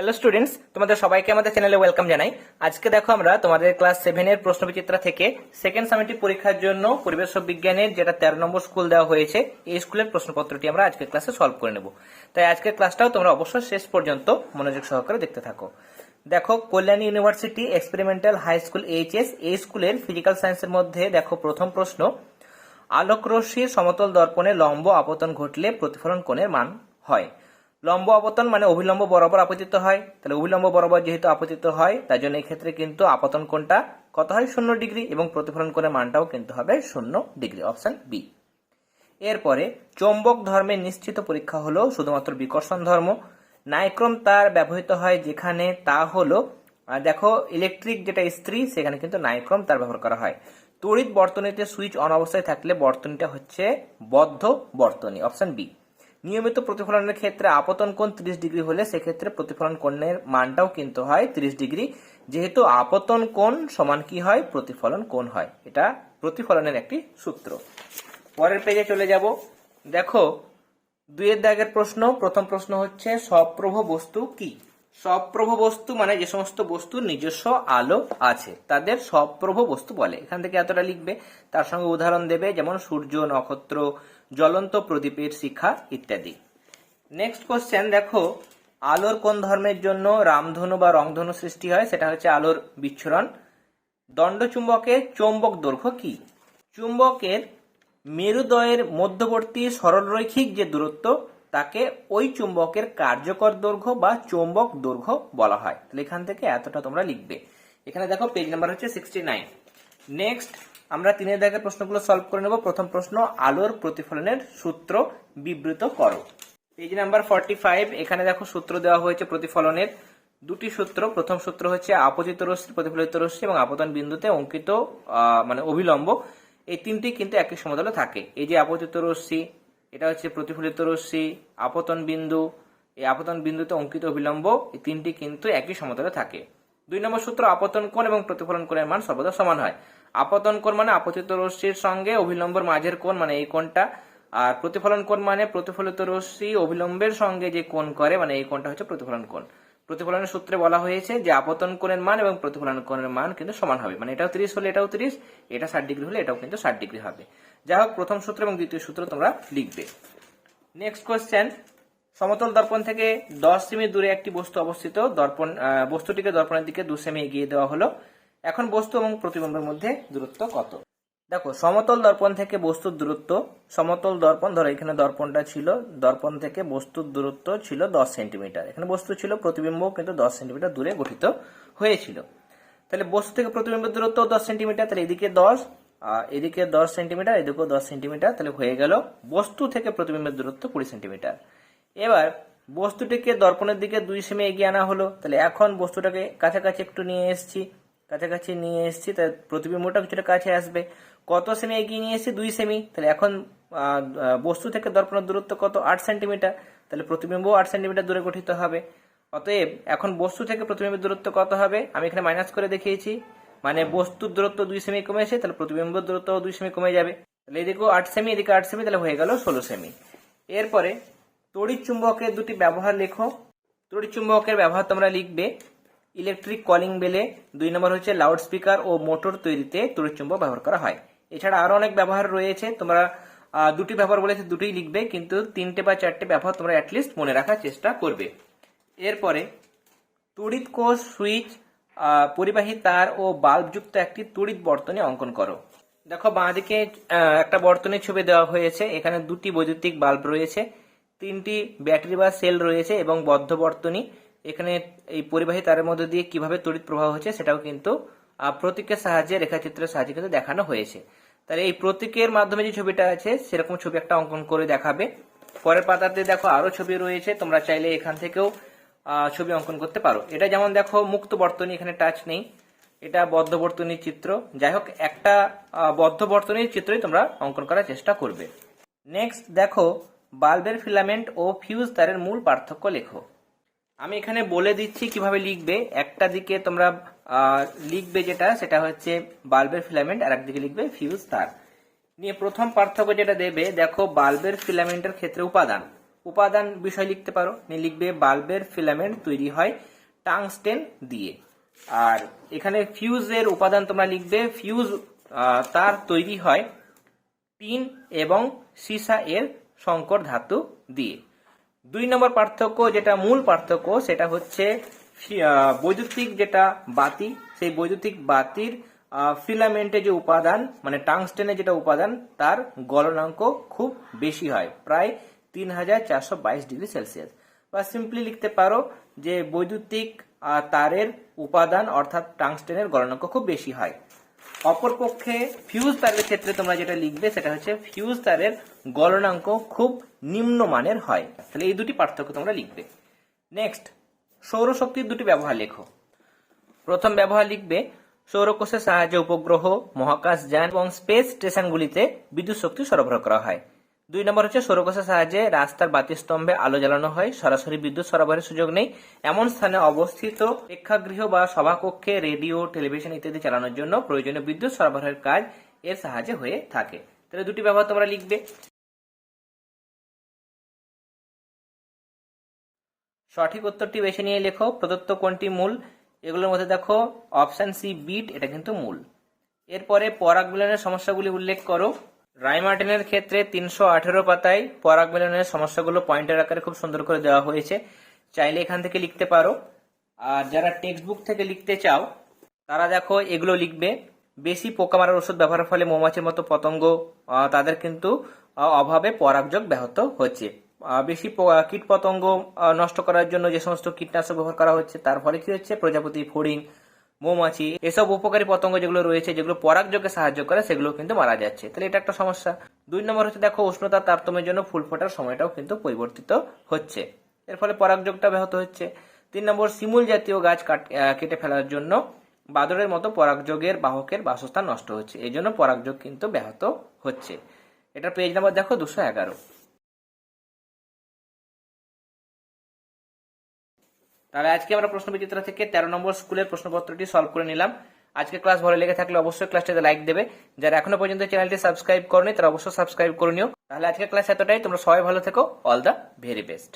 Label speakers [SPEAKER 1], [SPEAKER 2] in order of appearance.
[SPEAKER 1] Hello students তোমাদের সবাইকে আমাদের চ্যানেলে ওয়েলকাম জানাই। আজকে দেখো আমরা তোমাদের ক্লাস সেভেনের প্রশ্নবিচিত্রা থেকে সেকেন্ড সামিটিভ পরীক্ষার জন্য পরিবেশ বিজ্ঞানের যেটা তেরো নম্বর স্কুল দেওয়া হয়েছে, এই স্কুলের প্রশ্নপত্রটি আমরা আজকের ক্লাসে সলভ করে নেব। তাই আজকের ক্লাসটাও তোমরা অবশ্যই শেষ পর্যন্ত মনোযোগ সহকারে দেখতে থাকো। দেখো, Kalyani university experimental high school HS এই স্কুলের ফিজিক্যাল সায়েন্সের মধ্যে দেখো প্রথম প্রশ্ন আলোক রশ্মির সমতল দর্পণে লম্ব আপতন ঘটলে প্রতিফলন কোণের মান হয়। লম্ব আপতন মানে অভিলম্ব বরাবর আপতিত হয়। তাহলে অভিলম্ব বরাবর যেহেতু আপতিত হয় তার জন্য এই ক্ষেত্রে কিন্তু আপতন কোণটা কত হয়? শূন্য ডিগ্রি এবং প্রতিফলন কোণের মানটাও কিন্তু হবে শূন্য ডিগ্রি, অপশন বি। এরপরে চৌম্বক ধর্মের নিশ্চিত পরীক্ষা হলো শুধুমাত্র বিকর্ষণ ধর্ম। নাইক্রম তার ব্যবহৃত হয় যেখানে তা হলো দেখো ইলেকট্রিক যেটা স্ত্রী, সেখানে কিন্তু নাইক্রম তার ব্যবহার করা হয়। তড়িৎ বর্তনীতে সুইচ অন অবস্থায় থাকলে বর্তনীটা হচ্ছে বদ্ধ বর্তনী, অপশন বি। নিয়মিত প্রতিফলনের ক্ষেত্রে আপতন কোণ 30 ডিগ্রি হলে সেক্ষেত্রে প্রতিফলন কোণের মানটাও কিন্তু হয় 30 ডিগ্রি। যেহেতু আপতন কোণ সমান কি হয়? প্রতিফলন কোণ হয়। এটা প্রতিফলনের একটি সূত্র। পরের পেজে চলে যাব। দেখো, দুইয়ের দাগের প্রশ্ন, প্রথম প্রশ্ন হচ্ছে সপ্রভ বস্তু কি? সপ্রভ বস্তু মানে যে সমস্ত বস্তুর নিজস্ব আলো আছে, তাদের সপ্রভ বস্তু বলে। এখান থেকে এতটা লিখবে, তার সঙ্গে উদাহরণ দেবে, যেমন সূর্য, নক্ষত্র, জ্বলন্ত প্রদীপের শিখা ইত্যাদি। নেক্সট কোশ্চেন দেখো, আলোর কোন ধর্মের জন্য রামধনু বা রংধনু সৃষ্টি হয়? সেটা হচ্ছে আলোর বিচ্ছুরণ। দণ্ডচুম্বকের চৌম্বক দৈর্ঘ্য কি? চুম্বকের মেরুদয়ের মধ্যবর্তী সরলরৈখিক যে দূরত্ব তাকে ওই চুম্বকের কার্যকর দৈর্ঘ্য বা চুম্বক দৈর্ঘ্য বলা হয়। তাহলে এখান থেকে এতটা তোমরা লিখবে। এখানে দেখো পেজ নাম্বার হচ্ছে সিক্সটি নাইন নেক্সট আমরা তিনের দাগের প্রশ্নগুলো সলভ করে নেব। প্রথম প্রশ্ন, আলোর প্রতিফলনের সূত্র বিবৃত করো। পেজ নাম্বার ফর্টি ফাইভ এখানে দেখো সূত্র দেওয়া হয়েছে প্রতিফলনের। দুটি সূত্র, প্রথম সূত্র হচ্ছে আপতিত রশ্মি, প্রতিফলিত রশ্মি এবং আপতন বিন্দুতে অঙ্কিত মানে অভিলম্ব। এই তিনটি কিন্তু একই সমতলে থাকে। এই যে আপতিত রশ্মি এটা হচ্ছে প্রতিফলিত রশ্মি, আপতন বিন্দু। এই আপতন বিন্দুতে অঙ্কিত অবিলম্ব এই তিনটি কিন্তু একই সমতলে থাকে। দুই নম্বর সূত্র, আপতন কোণ এবং প্রতিফলন কোণের মান সর্বদা সমান হয়। আপতন কোণ মানে আপতিত রশ্মির সঙ্গে অভিলম্বর মাঝের কোণ মানে এই কোণটা। আর প্রতিফলন কোণ মানে প্রতিফলিত রশ্মি অভিলম্বের সঙ্গে যে কোণ করে মানে এই কোণটা হচ্ছে প্রতিফলন কোণ। প্রতিফলনের সূত্রে বলা হয়েছে যে আপতন কোণের মান এবং প্রতিফলন কোণের মান কিন্তু সমান হবে। মানে এটাও তিরিশ হলে এটাও তিরিশ, এটা ষাট ডিগ্রি হলে এটাও কিন্তু ষাট ডিগ্রি হবে। যাই হোক, প্রথম সূত্র এবং দ্বিতীয় সূত্র তোমরা লিখবে। নেক্সট কোয়েশ্চেন সমতল দর্পণ থেকে দশ সেমি দূরে একটি বস্তু অবস্থিত। দর্পণ বস্তুটিকে দর্পণের দিকে দু সেমি এগিয়ে দেওয়া হলো। এখন বস্তু এবং প্রতিবিম্বের মধ্যে দূরত্ব কত? দেখো, সমতল দর্পণ থেকে বস্তুর দূরত্ব, সমতল দর্পণ, ধরো এখানে দর্পণটা ছিল, দর্পণ থেকে বস্তুর দূরত্ব ছিল দশ সেন্টিমিটার। এখানে বস্তু ছিল, প্রতিবিম্ব কিন্তু দশ সেন্টিমিটার দূরে গঠিত হয়েছিল। তাহলে বস্তু থেকে প্রতিবিম্বের দূরত্ব দশ সেন্টিমিটার, তাহলে এদিকে দশ এদিকে দশ সেন্টিমিটার, এদিকেও দশ সেন্টিমিটার, তাহলে হয়ে গেল বস্তু থেকে প্রতিবিম্বের দূরত্ব কুড়ি সেন্টিমিটার। এবার বস্তুটিকে দর্পণের দিকে দুই সেমি এগিয়ে আনা হলো, তাহলে এখন বস্তুটাকে কাছাকাছি একটু নিয়ে এসেছি কাছাকাছি নিয়ে এসেছি তাহলে প্রতিবিম্বটা কিছুটা কাছে আসবে। কত সেমি এগিয়ে নিয়ে এসেছি? দুই সেমি তাহলে এখন বস্তু থেকে দর্পণের দূরত্ব কত? আট সেন্টিমিটার তাহলে প্রতিবিম্ব আট সেন্টিমিটার দূরে গঠিত হবে। অতএব এখন বস্তু থেকে প্রতিবিম্বের দূরত্ব কত হবে? আমি এখানে মাইনাস করে দেখিয়েছি। মানে বস্তুর দূরত্ব দুই সেমি কমেছে তাহলে প্রতিবিম্বের দূরত্ব দুই সেমি কমে যাবে। তাহলে এদিকেও আট সেমি এদিকে আট সেমি তাহলে হয়ে গেল ষোলো সেমি এরপরে তড়িৎ চুম্বকের দুটি ব্যবহার লেখো। তড়িৎ চুম্বকের ব্যবহার তোমরা লিখবে। ইলেকট্রিক কলিং বেলে দুই নম্বর হচ্ছে লাউড স্পিকার ও মোটর তৈরিতে তড়িৎ চুম্বক ব্যবহার করা হয়। এছাড়া আরও অনেক ব্যবহার রয়েছে, তোমরা দুটি ব্যবহার বলেছে দুটোই লিখবে, কিন্তু তিনটে বা চারটে ব্যবহার তোমরা অ্যাটলিস্ট মনে রাখার চেষ্টা করবে। এরপরে তড়িৎ কোষ সুইচ পরিবাহী তার ও বাল্বযুক্ত একটি তড়িৎ বর্তনী অঙ্কন করো। দেখো বাঁদিকে একটা বর্তনীর ছবি দেওয়া হয়েছে, এখানে দুটি বৈদ্যুতিক বাল্ব রয়েছে, তিনটি ব্যাটারি বা সেল রয়েছে এবং বদ্ধ বর্তনী। এখানে এই পরিবাহী তারের মধ্যে দিয়ে কীভাবে তড়িৎ প্রবাহ হচ্ছে সেটাও কিন্তু প্রতীকের সাহায্যে রেখাচিত্রের সাহায্যে কিন্তু দেখানো হয়েছে। তাহলে এই প্রতীকের মাধ্যমে যে ছবিটা আছে, সেরকম ছবি একটা অঙ্কন করে দেখাবে। পরের পাতাতে দেখো আরও ছবি রয়েছে, তোমরা চাইলে এখান থেকেও ছবি অঙ্কন করতে পারো। এটা যেমন দেখো, মুক্ত বর্তনী, এখানে টাচ নেই। এটা বদ্ধ বর্তনীর চিত্র। যাই হোক, একটা বদ্ধ বর্তনীর চিত্রই তোমরা অঙ্কন করার চেষ্টা করবে। নেক্সট দেখো, বাল্বের ফিলামেন্ট ও ফিউজ তারের মূল পার্থক্য লেখো। আমি এখানে বলে দিচ্ছি কীভাবে লিখবে। একটা দিকে তোমরা লিখবে যেটা, সেটা হচ্ছে বাল্বের ফিলামেন্ট, আর একদিকে লিখবে ফিউজ তার। নিয়ে প্রথম পার্থক্য যেটা দেবে, দেখো বাল্বের ফিলামেন্টের ক্ষেত্রে উপাদান। উপাদান বিষয় লিখতে পারো। নিয়ে লিখবে বাল্বের ফিলামেন্ট তৈরি হয় টাংস্টেন দিয়ে। আর এখানে ফিউজের উপাদান তোমরা লিখবে, ফিউজ তার তৈরি হয় টিন এবং সীসা এর সংকর ধাতু দিয়ে। দুই নম্বর পার্থক্য, যেটা মূল পার্থক্য, সেটা হচ্ছে বৈদ্যুতিক যেটা বাতি, সেই বৈদ্যুতিক বাতির ফিলামেন্টে যে উপাদান মানে টাংস্টেনের যেটা উপাদান, তার গলনাঙ্ক খুব বেশি হয়, প্রায় তিন হাজার চারশো বাইশ ডিগ্রি সেলসিয়াস। বা সিম্পলি লিখতে পারো যে বৈদ্যুতিক তারের উপাদান, অর্থাৎ টাংস্টেনের গলনাঙ্ক খুব বেশি হয়। অপরপক্ষে ফিউজ তারের ক্ষেত্রে তোমরা যেটা লিখবে, সেটা হচ্ছে ফিউজ তারের গলনাঙ্ক খুব নিম্নমানের হয়। তাহলে এই দুটি পার্থক্য তোমরা লিখবে। নেক্সট সৌরশক্তির দুটি ব্যবহার লেখো। প্রথম ব্যবহার লিখবে, সৌরকোষের সাহায্যে উপগ্রহ, মহাকাশ, যান এবং স্পেস স্টেশনগুলিতে বিদ্যুৎ শক্তি সরবরাহ করা হয়। দুই নম্বর হচ্ছে সৌরকোষের সাহায্যে রাস্তার বাতি স্তম্ভে আলো জ্বালানো হয়। সরাসরি বিদ্যুৎ সরবরাহের সুযোগ নেই। এমন স্থানে অবস্থিত প্রেক্ষাগৃহ বা সভাকক্ষে রেডিও, টেলিভিশন ইত্যাদি চালানোর জন্য প্রয়োজনীয় বিদ্যুৎ সরবরাহের কাজ এর সাহায্যে হয়ে থাকে। তাহলে দুটি ব্যবহার তোমরা লিখবে। সঠিক উত্তরটি বেছে নিয়ে লেখো। প্রদত্ত কোনটি মূল? এগুলোর মধ্যে দেখো অপশান সি বিট এটা কিন্তু মূল। এরপরে পরাগ সমস্যাগুলি উল্লেখ করো। রাইমার্টিনের ক্ষেত্রে তিনশো আঠেরো পাতায় পরাগ মিলনের সমস্যাগুলো পয়েন্টের আকারে খুব সুন্দর করে দেওয়া হয়েছে। চাইলে এখান থেকে লিখতে পারো। আর যারা টেক্সট বুক থেকে লিখতে চাও, তারা দেখো এগুলো লিখবে। বেশি পোকা মারার ওষুধ ব্যবহারের ফলে মৌমাছির মতো পতঙ্গ তাদের কিন্তু অভাবে পরাগযোগ ব্যাহত হচ্ছে। বেশি কীট পতঙ্গ নষ্ট করার জন্য যে সমস্ত কীটনাশক ব্যবহার করা হচ্ছে, তার ফলে কি হচ্ছে? প্রজাপতি, ফড়িং মৌমাছি, এসব উপকারী পতঙ্গ যেগুলো রয়েছে, যেগুলো পরাগযোগে সাহায্য করে, সেগুলো কিন্তু মারা যাচ্ছে। তাহলে এটা একটা সমস্যা। দুই নম্বর হচ্ছে, দেখো, উষ্ণতা তারতম্যের জন্য ফুল ফোটার সময়টাও কিন্তু পরিবর্তিত হচ্ছে। এর ফলে পরাগযোগটা ব্যাহত হচ্ছে। তিন নম্বর, শিমুল জাতীয় গাছ কাট- ফেলার জন্য বাদরের মতো পরাগযোগের বাহকের বাসস্থান নষ্ট হচ্ছে। এই জন্য পরাগযোগ কিন্তু ব্যাহত হচ্ছে। এটা পেজ নাম্বার দেখো, দুশো এগারো। তাহলে আজকে আমরা প্রশ্ন বিচিত্র থেকে তেরো নম্বর স্কুলের প্রশ্নপত্রটি সলভ করে নিলাম। আজকে ক্লাস ভালো লেগে থাকলে অবশ্যই ক্লাসটিতে লাইক দেবে। যারা এখনও পর্যন্ত চ্যানেলটি সাবস্ক্রাইব করনি, তারা অবশ্যই সাবস্ক্রাইব করে নিও। তাহলে আজকে ক্লাস এতটাই। তোমরা সবাই ভালো থেকো। All the very best